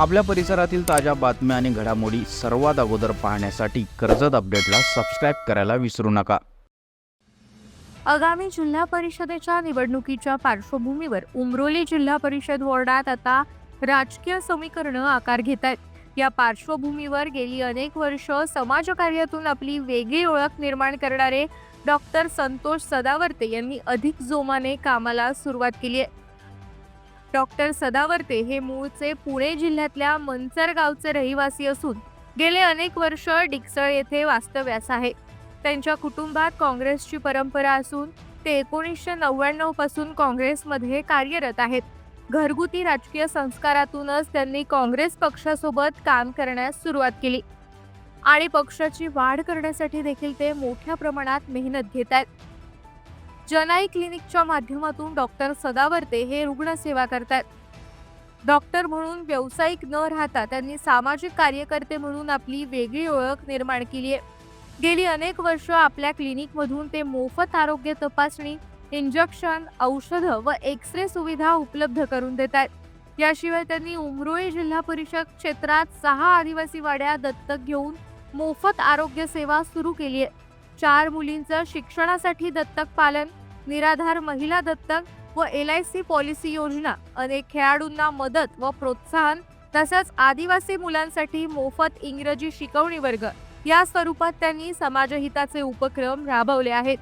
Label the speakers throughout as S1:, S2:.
S1: आपल्या परिसरातील ताज्या बातम्या आणि घडामोडी सर्वात अगोदर पाहण्यासाठी कर्जत अपडेटला सबस्क्राईब करायला विसरू नका.
S2: आगामी जिल्हा परिषदेच्या निवडणुकीच्या पार्श्वभूमीवर उमरोली जिल्हा परिषद वॉर्डात आता राजकीय समीकरणं आकार घेत आहेत. या पार्श्वभूमीवर गेली अनेक वर्ष समाजकार्यातून आपली वेगळी ओळख निर्माण करणारे डॉक्टर संतोष सदावर्ते यांनी अधिक जोमाने कामाला सुरुवात केली आहे. डॉक्टर सदावर्ते हे मूळचे पुणे जिल्ह्यातल्या मंचर गावचे रहिवासी असून गेले अनेक वर्ष डिकसळ येथे वास्तव्यास आहे. त्यांच्या कुटुंबात काँग्रेसची परंपरा असून ते एकोणीसशे नव्याण्णवपासून काँग्रेसमध्ये कार्यरत आहेत. घरगुती राजकीय संस्कारातूनच त्यांनी काँग्रेस पक्षासोबत काम करण्यास सुरुवात केली. आणि पक्षाची वाढ करण्यासाठी देखील ते मोठ्या प्रमाणात मेहनत घेत आहेत. जनाई क्लिनिकच्या माध्यमातून डॉक्टर सदावर्ते हे रुग्णसेवा करतात डॉक्टर म्हणून व्यावसायिक न राहता त्यांनी सामाजिक कार्यकर्ते म्हणून आपली वेगळी ओळख निर्माण केली आहे. गेली अनेक वर्ष आपल्या क्लिनिकमधून ते मोफत आरोग्य तपासणी इंजेक्शन औषधं व एक्स रे सुविधा उपलब्ध करून देत आहेत याशिवाय त्यांनी उमरोळी जिल्हा परिषद क्षेत्रात सहा आदिवासी वाड्या दत्तक घेऊन मोफत आरोग्य सेवा सुरू केली आहे. चार मुलींचं शिक्षणासाठी दत्तक पालन निराधार महिला दत्तक व एल आय सी पॉलिसी योजना अनेक खेळाडूंना मदत व प्रोत्साहन तसंच आदिवासी मुलांसाठी मोफत इंग्रजी शिकवणी वर्ग या स्वरूपात त्यांनी समाजहिताचे उपक्रम राबवले आहेत.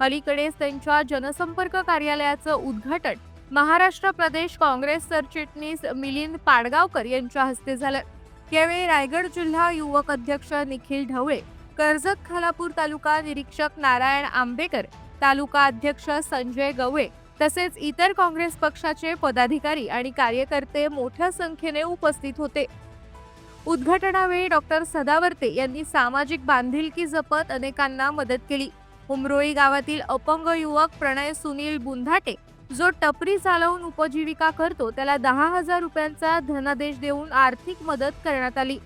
S2: अलीकडेच त्यांच्या जनसंपर्क कार्यालयाचं उद्घाटन महाराष्ट्र प्रदेश काँग्रेस सरचिटणीस मिलिंद पाडगावकर यांच्या हस्ते झालं. यावेळी रायगड जिल्हा युवक अध्यक्ष निखिल ढवळे कर्जत खालापूर तालुका निरीक्षक नारायण आंबेकर तालुका अध्यक्ष संजय गवळे तसेच इतर काँग्रेस पक्षाचे पदाधिकारी आणि कार्यकर्ते मोठ्या संख्येने उपस्थित होते. उद्घाटनावेळी डॉक्टर सदावर्ते यांनी सामाजिक बांधिलकी जपत अनेकांना मदत केली. उमरोळी गावातील अपंग युवक प्रणय सुनील बुंधाटे जो टपरी चालवून उपजीविका करतो त्याला दहा हजार रुपयांचा धनादेश देऊन आर्थिक मदत करण्यात आली.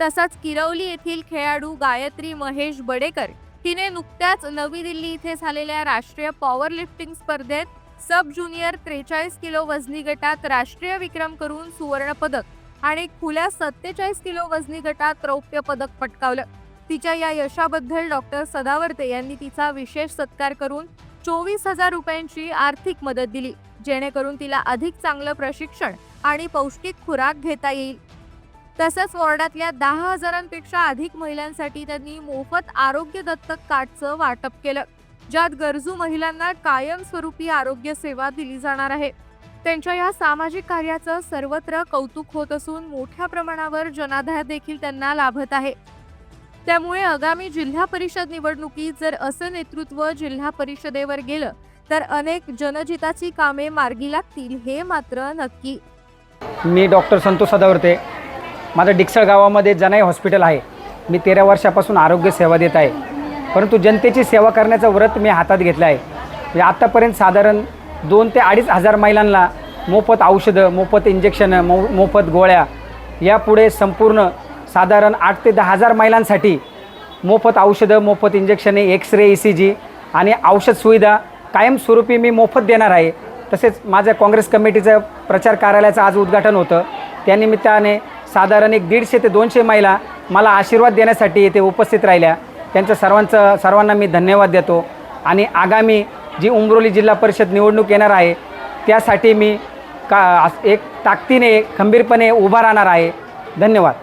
S2: तसंच किरवली येथील खेळाडू गायत्री महेश बडेकर हिने नुकत्याच नवी दिल्ली इथे झालेल्या राष्ट्रीय पॉवर लिफ्टिंग स्पर्धेत सब ज्युनियर त्रेचाळीस किलो वजनी गटात राष्ट्रीय विक्रम करून सुवर्णपदक आणि खुल्या सत्तेचाळीस किलो वजनी गटात रौप्य पदक पटकावलं. तिच्या या यशाबद्दल डॉक्टर सदावर्ते यांनी तिचा विशेष सत्कार करून चोवीस हजार रुपयांची आर्थिक मदत दिली जेणेकरून तिला अधिक चांगलं प्रशिक्षण आणि पौष्टिक खुराक घेता येईल. तसंच वॉर्डातल्या दहा हजारांपेक्षा अधिक महिलांसाठी त्यांनी मोफत आरोग्य दत्तक कार्डचं वाटप केलं ज्यात गरजू महिलांना कायमस्वरूपी आरोग्य सेवा दिली जाणार आहे. त्यांच्या या सामाजिक कार्याचं सर्वत्र कौतुक होत असून मोठ्या प्रमाणावर जनाधार देखील त्यांना लाभत आहे. त्यामुळे आगामी जिल्हा परिषद निवडणुकीत जर असं नेतृत्व जिल्हा परिषदेवर गेलं तर अनेक जनजिताची कामे मार्गी लागतील हे मात्र नक्की.
S3: मी डॉक्टर संतोष सदावर्ते माझं डिक्सळ गावामध्ये जनाई हॉस्पिटल आहे. मी तेरा वर्षापासून आरोग्य सेवा देत आहे. परंतु जनतेची सेवा करण्याचं व्रत मी हातात घेतलं आहे. म्हणजे आत्तापर्यंत साधारण दोन ते अडीच हजार महिलांना मोफत औषधं मोफत इंजेक्शनं मो मोफत गोळ्या यापुढे संपूर्ण साधारण आठ ते दहा हजार महिलांसाठी मोफत औषधं मोफत इंजेक्शने X ray E C G आणि औषध सुविधा कायमस्वरूपी मी मोफत देणार आहे. तसेच माझ्या काँग्रेस कमिटीचं प्रचार कार्यालयाचं आज उद्घाटन होतं. त्यानिमित्ताने साधारण एक दीडशे ते दोनशे महिला मला आशीर्वाद देण्यासाठी येथे उपस्थित राहिल्या. त्यांच्या सर्वांचं सर्वांना मी धन्यवाद देतो. आणि आगामी जी उमरोली जिल्हा परिषद निवडणूक येणार आहे त्यासाठी मी का एक ताकदीने खंबीरपणे उभा राहणार आहे. धन्यवाद.